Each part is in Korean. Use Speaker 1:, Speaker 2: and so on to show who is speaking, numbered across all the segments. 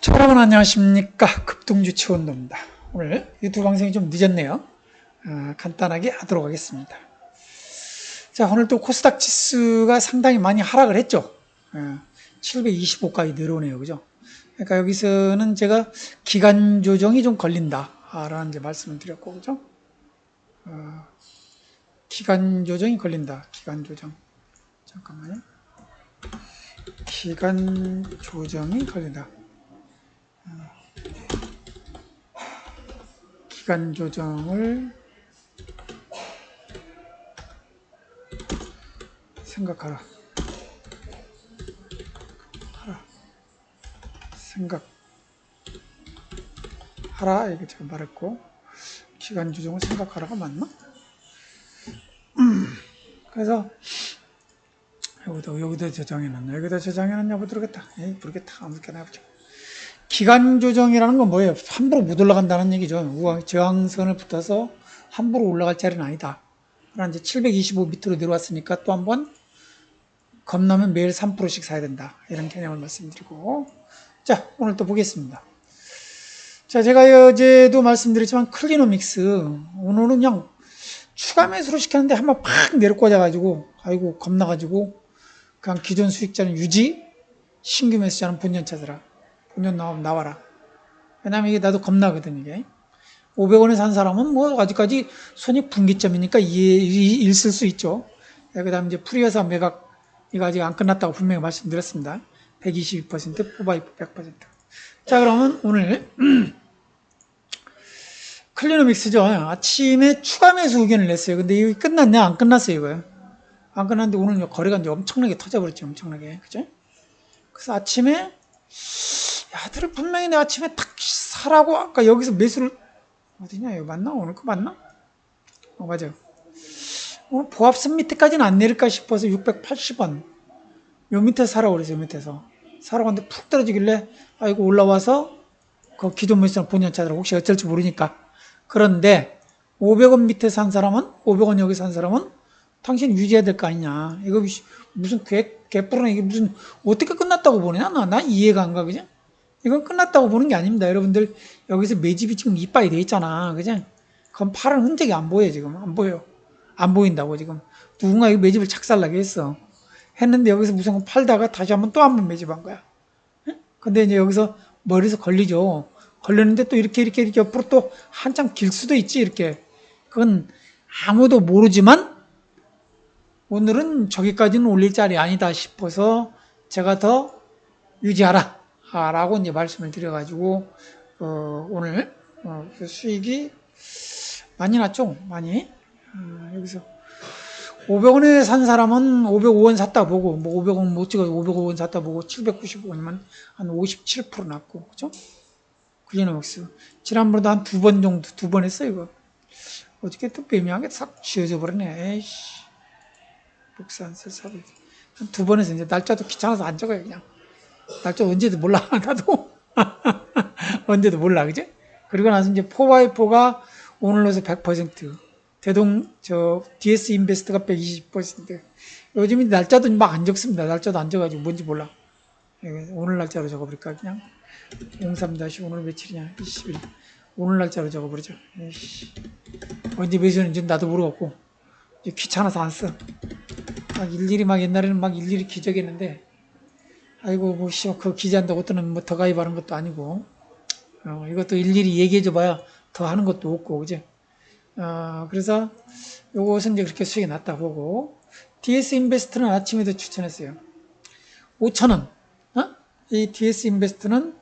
Speaker 1: 자, 여러분 안녕하십니까? 급등주 치원도입니다. 오늘 유튜브 방송이 좀 늦었네요. 아, 간단하게 하도록 하겠습니다. 자 오늘 또 코스닥 지수가 상당히 많이 하락을 했죠. 아, 725까지 내려오네요. 그죠? 그러니까 여기서는 제가 기간 조정이 좀 걸린다 라는 이제 말씀을 드렸고 그죠? 아, 기간 조정이 걸린다. 기간 조정. 잠깐만요. 기간 조정이 걸린다 기간 조정을 생각하라. 하라. 생각. 하라. 이게 제가 말했고, 기간 조정을 생각하라가 맞나? 음, 그래서, 여기도, 여기도 저장해놨나? 여기다 저장해놨냐? 모르겠다. 에이, 모르겠다. 아무렇게나 해보자. 기간 조정이라는 건 뭐예요? 함부로 못 올라간다는 얘기죠. 우하 저항선을 붙어서 함부로 올라갈 자리는 아니다. 그러나 이제 725 밑으로 내려왔으니까 또 한번 겁나면 매일 3%씩 사야 된다. 이런 개념을 말씀드리고. 자, 오늘 또 보겠습니다. 자, 제가 어제도 말씀드렸지만 클리노믹스. 오늘은 그냥 추가 매수로 시켰는데 한번 팍 내려 꽂아가지고, 아이고, 겁나가지고, 그냥 기존 수익자는 유지, 신규 매수자는 본전 찾으라. 본전 나오면 나와라. 왜냐면 이게 나도 겁나거든, 이게. 500원에 산 사람은 뭐 아직까지 손익 분기점이니까 이- 있을 수 있죠. 그 다음 이제 프리어사 매각, 이거 아직 안 끝났다고 분명히 말씀드렸습니다. 122%, 포바이프 100%. 자, 그러면 오늘, 클리노믹스죠. 아침에 추가 매수 의견을 냈어요. 근데 이거 끝났냐? 안 끝났어요, 이거요. 안 끝났는데 오늘 거래가 이제 엄청나게 터져버렸죠, 엄청나게. 그죠? 그래서 아침에 야들을 분명히 내 아침에 탁 사라고 아까 여기서 매수를 어디냐 이거 맞나 오늘 거 맞나? 어 맞아요. 오늘 보합선 밑에까지는 안 내릴까 싶어서 680원 요 밑에 사라고 그랬어요 밑에서 사라고 하는데 푹 떨어지길래 아이고 올라와서 그 기존 매수는 본연 찾으라 혹시 어쩔지 모르니까 그런데 500원 밑에 산 사람은 500원 여기 산 사람은 당신 유지해야 될 거 아니냐 이거 무슨 개, 개뿔은 이게 무슨 어떻게 끝났다고 보느냐 나, 나 이해가 안 가 그죠? 이건 끝났다고 보는 게 아닙니다. 여러분들 여기서 매집이 지금 이빠이 돼 있잖아. 그죠? 그건 파는 흔적이 안 보여 지금 안 보여. 안 보인다고 지금 누군가 이 매집을 착살나게 했어. 했는데 여기서 무슨 팔다가 다시 한번 또 한 번 매집한 거야. 응? 근데 이제 여기서 머리에서 걸리죠. 걸렸는데 또 이렇게 이렇게 이렇게 옆으로 또 한참 길 수도 있지 이렇게. 그건 아무도 모르지만 오늘은 저기까지는 올릴 자리 아니다 싶어서 제가 더 유지하라. 아, 라고 이제 말씀을 드려가지고, 어, 오늘, 어, 그 수익이 많이 났죠? 많이. 어, 여기서 500원에 산 사람은 505원 샀다 보고, 뭐 500원 못 찍어서 505원 샀다 보고, 795원이면 한 57% 났고, 그죠? 클리노믹스. 지난번에도 한 두 번 정도, 두 번 했어, 이거. 어저께 또 매미하게 싹 지어져 버렸네. 에이씨. 북산세 사비. 한두 번 해서 이제 날짜도 귀찮아서 안 적어요, 그냥. 날짜 언제도 몰라, 나도. 언제도 몰라, 그지? 그리고 나서 이제 포바이포가 오늘로서 100%, 대동, 저, DS 인베스트가 120%. 요즘 날짜도 막 안 적습니다. 날짜도 안 적어가지고 뭔지 몰라. 예, 오늘 날짜로 적어버릴까, 그냥. 03 다시 오늘 며칠이냐, 20일. 오늘 날짜로 적어버리죠. 에이씨. 언제 매수는지 나도 모르겠고. 귀찮아서 안 써. 막 일일이 막 옛날에는 막 일일이 기적했는데, 아이고, 뭐, 씨, 그 기재한다고 또는 뭐 더 가입하는 것도 아니고, 어, 이것도 일일이 얘기해줘봐야 더 하는 것도 없고, 그죠? 어, 그래서 요것은 이제 그렇게 수익이 났다 보고, DS 인베스트는 아침에도 추천했어요. 5,000원, 어? 이 DS 인베스트는,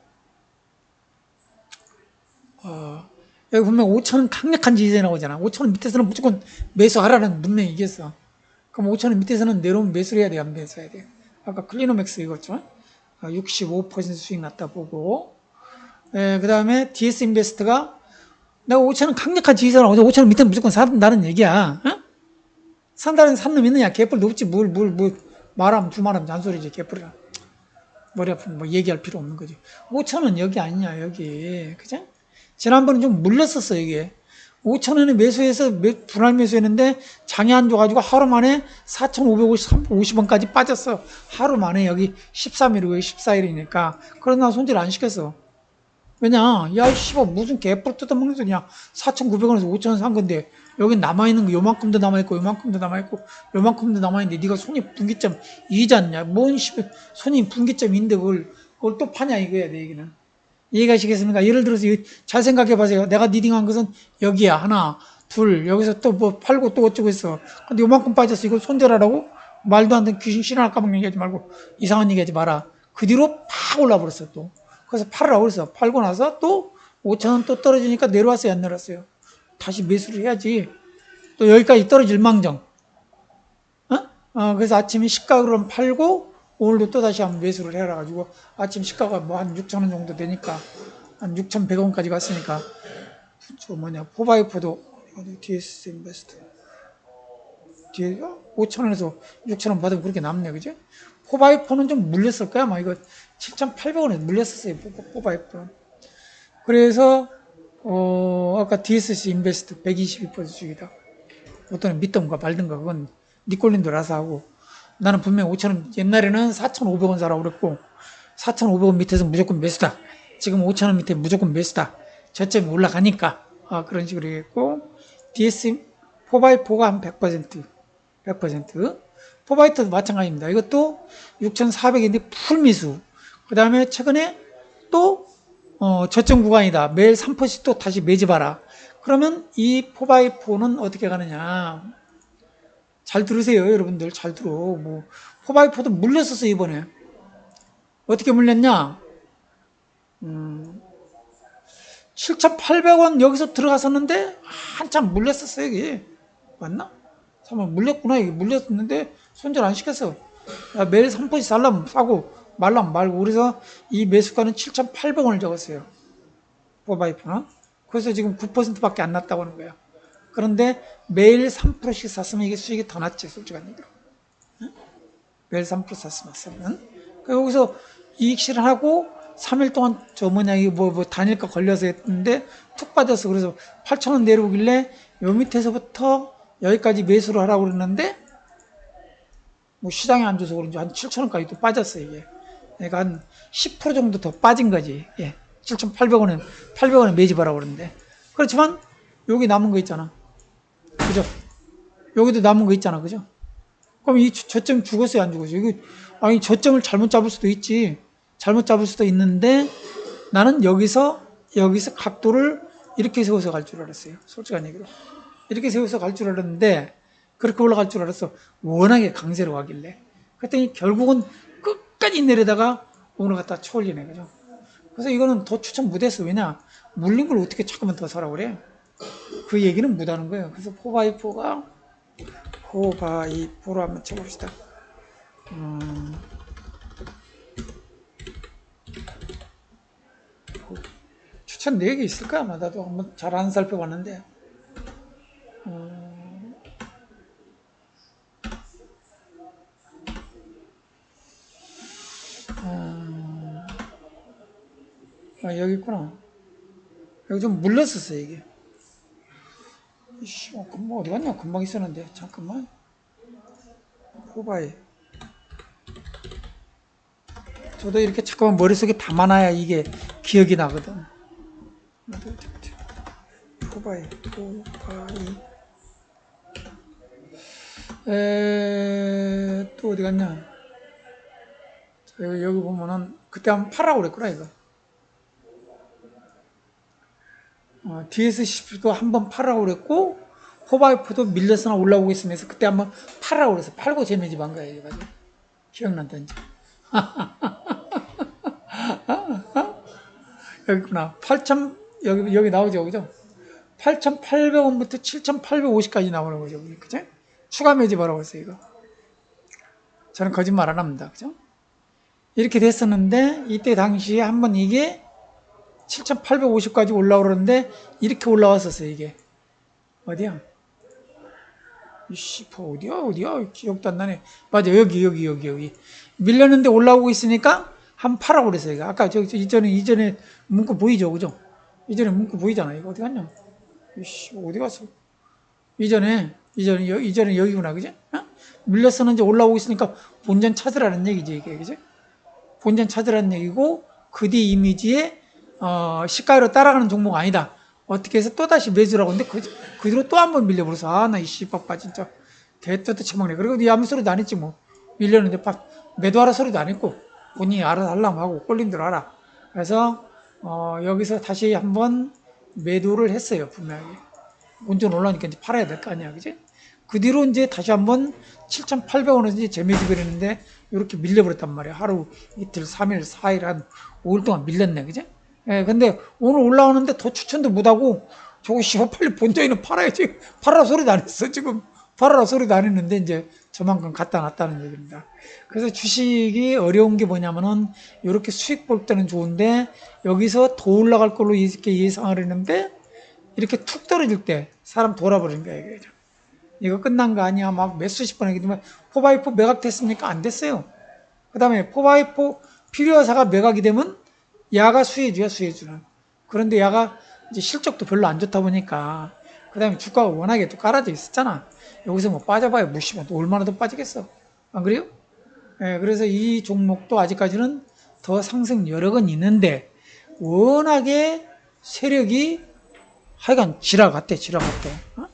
Speaker 1: 어, 여기 보면 5,000원 강력한 지지에 나오잖아. 5,000원 밑에서는 무조건 매수하라는 문명이 이겼어. 그럼 5,000원 밑에서는 내려오면 매수를 해야 돼, 안 매수해야 돼? 아까 클리노맥스 이거죠. 65% 수익 났다 보고, 그 다음에 DS 인베스트가 내가 5천원 강력한 지지사를 어제 5천원 밑에 무조건 산다는 얘기야. 어? 산다는 산놈 있느냐? 개뿔도 없지. 뭘, 뭘, 뭘, 말하면 두말하면 잔소리지. 개뿔이라. 머리 아프면 뭐 얘기할 필요 없는 거지. 5천원 여기 아니냐, 여기. 그죠? 지난번에 좀 물렸었어, 이게. 5천 원에 매수해서 매, 분할 매수했는데 장이 안 좋아가지고 하루 만에 4,550원까지 빠졌어. 하루 만에 여기 13일 후에 14일이니까. 그러나 손질 안 시켰어. 왜냐, 야, 씨발, 무슨 개뿔 뜯어먹는 소리냐. 4,900원에서 5,000원 산 건데, 여기 남아있는 거 요만큼도 남아있고, 요만큼도 남아있고, 요만큼도 남아있는데, 네가 손이 분기점 이지 않냐. 뭔 씨발, 손이 분기점 인데, 그걸, 그걸 또 파냐, 이거야, 내 얘기는. 이해가시겠습니까? 예를 들어서, 이- 잘 생각해 보세요. 내가 니딩한 것은 여기야. 하나, 둘, 여기서 또 뭐 팔고 또 어쩌고 했어. 근데 요만큼 빠졌어. 이걸 손절하라고? 말도 안 되는 귀신 신할 까먹는 얘기하지 말고, 이상한 얘기하지 마라. 그 뒤로 팍 올라 버렸어, 또. 그래서 팔으라고 그랬어. 팔고 나서 또 5천원 또 떨어지니까 내려왔어요, 안 내려왔어요? 다시 매수를 해야지. 또 여기까지 떨어질 망정. 어? 어, 그래서 아침에 시가로 팔고 오늘도 또 다시 한번 매수를 해라 가지고 아침 시가가 뭐 한 6천원 정도 되니까 한 6,100원까지 갔으니까 저 뭐냐 포바이포도 DS 인베스트. 뒤에 5천원에서 6천원 받으면 그렇게 남네 그지? 포바이포는 좀 물렸을 거야 아마 이거 7,800원에 물렸었어요 포- 포바이포는 그래서 어 아까 DSC 인베스트 122% 주기다. 어떤 믿던가 말든가 그건 니 꼴린들 알아서 하고 나는 분명 5천원 옛날에는 4,500원 사라고 그랬고 4,500원 밑에서 무조건 매수다. 지금 5천원 밑에 무조건 매수다. 저점이 올라가니까. 아, 그런 식으로 했고 DS 4x4가 한100% 100% 포바이트도 마찬가지입니다. 이것도 6,400인데 풀미수. 그 다음에 최근에 또 어, 저점 구간이다. 매일 3%씩 또 다시 매집하라. 그러면 이 4x4는 어떻게 가느냐 잘 들으세요, 여러분들. 잘 들어. 뭐, 포바이포도 물렸었어, 이번에. 어떻게 물렸냐? 음, 7,800원 여기서 들어갔었는데, 한참 물렸었어, 여기. 맞나? 잠깐 물렸구나, 여기 물렸었는데, 손절 안 시켰어. 야, 매일 3%씩 살라면 사고, 말라면 말고. 그래서 이 매수가는 7,800원을 적었어요. 포바이포는. 그래서 지금 9%밖에 안 났다고 하는 거야. 그런데 매일 3%씩 샀으면 이게 수익이 더 났지, 얘기로. 응? 매일 3% 샀으면. 그 여기서 이익 실현하고 3일 동안 저 뭐냐, 이거 뭐, 뭐 단일가 걸려서 했는데 툭 빠졌어. 그래서 8,000원 내려오길래 요 밑에서부터 여기까지 매수를 하라고 그랬는데 뭐 시장에 안 줘서 그런지 한 7,000원까지 또 빠졌어, 이게. 그러니까 한 10% 정도 더 빠진 거지. 예. 7,800원에, 800원에 매집하라고 그러는데. 그렇지만 여기 남은 거 있잖아. 그죠? 여기도 남은 거 있잖아. 그죠? 그럼 이 저- 저점 죽었어요? 안 죽었어요? 이거, 아니, 저점을 잘못 잡을 수도 있지. 잘못 잡을 수도 있는데 나는 여기서, 여기서 각도를 이렇게 세워서 갈 줄 알았어요. 솔직한 얘기로. 이렇게 세워서 갈 줄 알았는데 그렇게 올라갈 줄 알았어. 워낙에 강세로 가길래. 그랬더니 결국은 끝까지 내려다가 오늘 갖다 쳐올리네. 그죠? 그래서 이거는 더 추천 못했어. 왜냐? 물린 걸 어떻게 잠깐만 더 사라고 그래? 그 얘기는 못하는 거예요. 그래서 포바이포가 포바이포로 한번 쳐봅시다. 음, 추천 4개 있을까? 아마 나도 한번 잘 안 살펴봤는데. 음, 음, 아, 여기 있구나. 여기 좀 물렸었어, 이게. 이씨, 어, 금방 어디 갔냐? 금방 있었는데. 잠깐만. 호바이. 저도 이렇게 잠깐만 머릿속에 담아놔야 이게 기억이 나거든. 호바이, 호바이. 에, 또 어디 갔냐? 자, 여기, 보면은, 그때 한번 파라고 그랬구나, 이거. 어, DSCP도 한번 팔라고 그랬고 호바이프도 밀려서나 올라오고 있으면서 그때 한번 팔라고 그래서 팔고 재매집한 거야 이게 가지고. 기억난던지. 여기구나. 8천 여기 여기 나오죠? 그죠 8,800원부터 7,850까지 나오는 거죠 그죠 추가 매집하라고 했어요 이거. 저는 거짓말 안 합니다 그죠? 이렇게 됐었는데 이때 당시에 한번 이게 7,850까지 올라오는데 이렇게 올라왔었어요 이게 어디야? 이씨 뭐 어디야 어디야 기억도 안 나네 맞아 여기 여기 여기 여기 밀렸는데 올라오고 있으니까 한 파라고 그랬어요 이거 아까 저, 저 이전에 이전에 문구 보이죠 그죠? 이전에 문구 보이잖아 이거 어디 갔냐? 이씨 어디 갔어? 이전에 이전에 여, 이전에 여기구나 그지? 어? 밀렸었는지 올라오고 있으니까 본전 찾으라는 얘기지 이게 그지? 본전 찾으라는 얘기고 그 뒤 이미지에 어, 시가로 따라가는 종목 아니다. 어떻게 해서 또 다시 매수라고 근데 그, 그 뒤로 또 한 번 밀려버려서 아 나 이 씨밥빠 진짜 대떠도 처먹네. 그리고 네 아무 소리도 안 했지 뭐 밀렸는데 밥 매도하라 소리도 안 했고 본인이 알아서 하려면 하고 꼴린 대로 하라. 그래서 어, 여기서 다시 한번 매도를 했어요 분명히. 온전 올라오니까 이제 팔아야 될 거 아니야, 그지? 그 뒤로 이제 다시 한번 7,800원에서 이제 재매집을 했는데 이렇게 밀려버렸단 말이야. 하루 이틀, 3일, 4일 한 5일 동안 밀렸네, 그지? 예, 근데 오늘 올라오는데 더 추천도 못하고 저거 씨발 빨리 본전에는 팔아야지. 팔아라 소리도 안 했어, 지금. 팔아라 소리도 안 했는데 이제 저만큼 갖다 놨다는 얘기입니다. 그래서 주식이 어려운 게 뭐냐면은 이렇게 수익 볼 때는 좋은데 여기서 더 올라갈 걸로 이렇게 예상을 했는데 이렇게 툭 떨어질 때 사람 돌아버리는 거야 이게 이거 끝난 거 아니야 막 몇 수십 번 얘기지만 포바이포 매각 됐습니까 안 됐어요 그 다음에 포바이포 필요사가 매각이 되면 야가 수혜주야 수혜주는 그런데 야가 이제 실적도 별로 안 좋다 보니까 그 다음에 주가가 워낙에 또 깔아져 있었잖아 여기서 뭐 빠져봐야 무시면 또 얼마나 더 빠지겠어 안 그래요? 예, 그래서 이 종목도 아직까지는 더 상승 여력은 있는데 워낙에 세력이 하여간 지라 같대, 지라 같대. 어?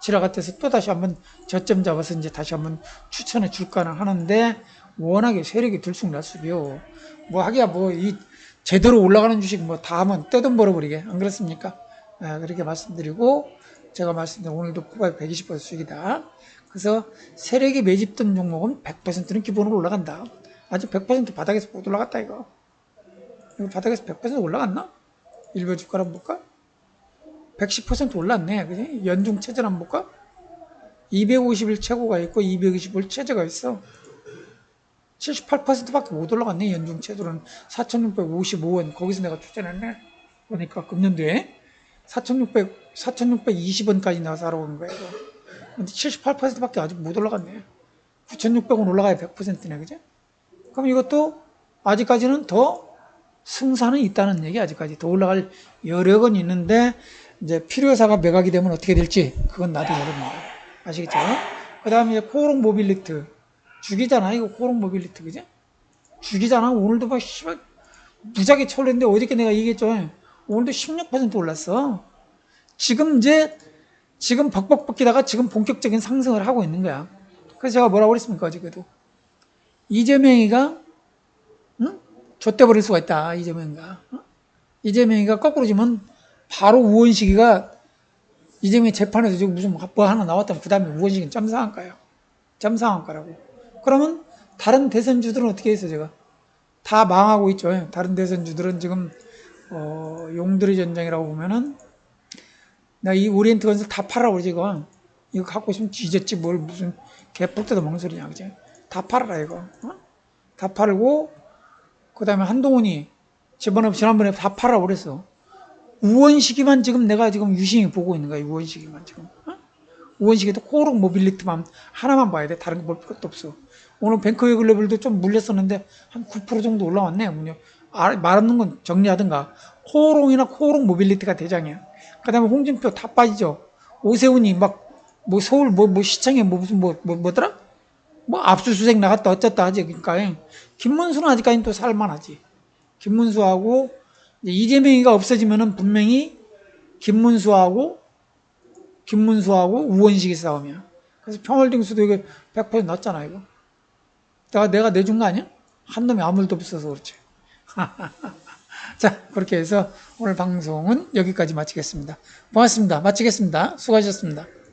Speaker 1: 지라 같아서 또 다시 한번 저점 잡아서 이제 다시 한번 추천해 줄까는 하는데 워낙에 세력이 들쑥날쑥이요. 뭐 하기야 뭐 이 제대로 올라가는 주식 뭐 다 하면 떼돈 벌어버리게 안 그렇습니까? 아, 그렇게 말씀드리고 제가 말씀드린 오늘도 포바이 120% 수익이다. 그래서 세력이 매집된 종목은 100%는 기본으로 올라간다. 아직 100% 바닥에서 못 올라갔다 이거. 이거 바닥에서 100% 올라갔나? 일별 주가를 한번 볼까? 110% 올랐네. 그지? 연중 최저를 한번 볼까? 251 최고가 있고 221 최저가 있어. 78%밖에 못 올라갔네. 연중 최저는 4,655원. 거기서 내가 추천했네. 보니까 금년도에 4,600 4,620원까지 나와서 알아보는 거야. 이거. 근데 78%밖에 아직 못 올라갔네. 9,600원 올라가야 100%네. 그지? 그럼 이것도 아직까지는 더 승산은 있다는 얘기 아직까지 더 올라갈 여력은 있는데 이제 필요사가 매각이 되면 어떻게 될지 그건 나도 모릅니다. 아시겠죠? 그 다음에 코오롱 모빌리트 죽이잖아 이거 코오롱 모빌리트 그지? 죽이잖아 오늘도 막 씨발 무지하게 쳐올렸는데 어저께 내가 얘기했죠 오늘도 16% 올랐어 지금 이제 지금 벅벅 벗기다가 지금 본격적인 상승을 하고 있는 거야 그래서 제가 뭐라고 그랬습니까 어저께도 이재명이가 응? 좆대버릴 수가 있다 이재명이가 어? 이재명이가 거꾸로 지면 바로 우원식이가 이재명 재판에서 지금 무슨 뭐 하나 나왔다면 그 다음에 우원식은 점상한가요? 점상한가라고. 그러면 다른 대선주들은 어떻게 했어 제가? 다 망하고 있죠. 다른 대선주들은 지금 어, 용들의 전쟁이라고 보면은 나 이 오리엔트 건설 다 팔아라 지금. 이거 갖고 있으면 뒤졌지 뭘 무슨 개뿔때도 멍소리냐 그지? 다 팔아라 이거. 어? 다 팔고 그 다음에 한동훈이 집어넣어 지난번에 다 팔아 그랬어. 우원식이만 지금 내가 지금 유심히 보고 있는 거야. 우원식이만 지금. 어? 우원식이도 코오롱 모빌리티만 하나만 봐야 돼. 다른 거볼 것도 없어. 오늘 뱅크웨 글로벌도 좀 물렸었는데 한 9% 정도 올라왔네. 문요. 아, 말없는 건 정리하든가. 코오롱이나 코오롱 모빌리티가 대장이야. 그 다음에 홍준표 다 빠지죠. 오세훈이 막 뭐 서울 뭐, 뭐 시청에 뭐 무슨 뭐, 뭐 뭐더라? 뭐 압수수색 나갔다 어쨌다 하지. 그러니까 김문수는 아직까지는 또 살만하지. 김문수하고 이재명이가 없어지면은 분명히 김문수하고 김문수하고 우원식이 싸움이야. 그래서 평월딩수도 이게 100% 났잖아 이거. 내가 내가 내준 거 아니야? 한 놈이 아무 일도 없어서 그렇지. 자 그렇게 해서 오늘 방송은 여기까지 마치겠습니다. 고맙습니다. 마치겠습니다. 수고하셨습니다.